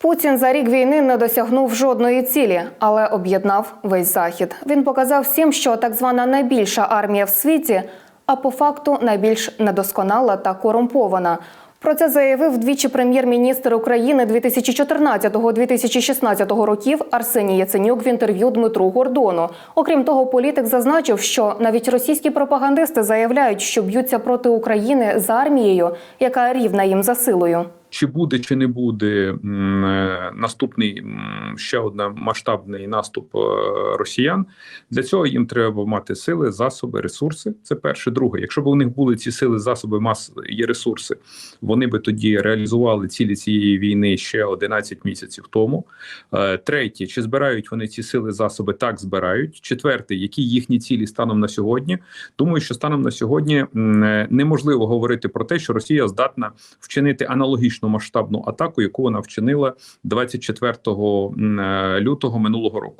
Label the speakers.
Speaker 1: Путін за рік війни не досягнув жодної цілі, але об'єднав весь захід. Він показав всім, що так звана найбільша армія в світі, а по факту найбільш недосконала та корумпована. Про це заявив двічі прем'єр-міністр України 2014-2016 років Арсеній Яценюк в інтерв'ю Дмитру Гордону. Окрім того, політик зазначив, що навіть російські пропагандисти заявляють, що б'ються проти України з армією, яка рівна їм за силою.
Speaker 2: Чи буде чи не буде е, наступний ще один масштабний наступ е, росіян? Для цього їм треба мати сили, засоби, ресурси. Це перше. Друге, якщо б у них були ці сили, засоби, мас і ресурси, вони би тоді реалізували цілі цієї війни ще 11 місяців тому. Е, Третє, чи збирають вони ці сили, засоби? Так збирають. Четверте, які їхні цілі станом на сьогодні? Думаю, що станом на сьогодні неможливо говорити про те, що Росія здатна вчинити аналогічну масштабну атаку, яку вона вчинила 24 м, е, лютого минулого року.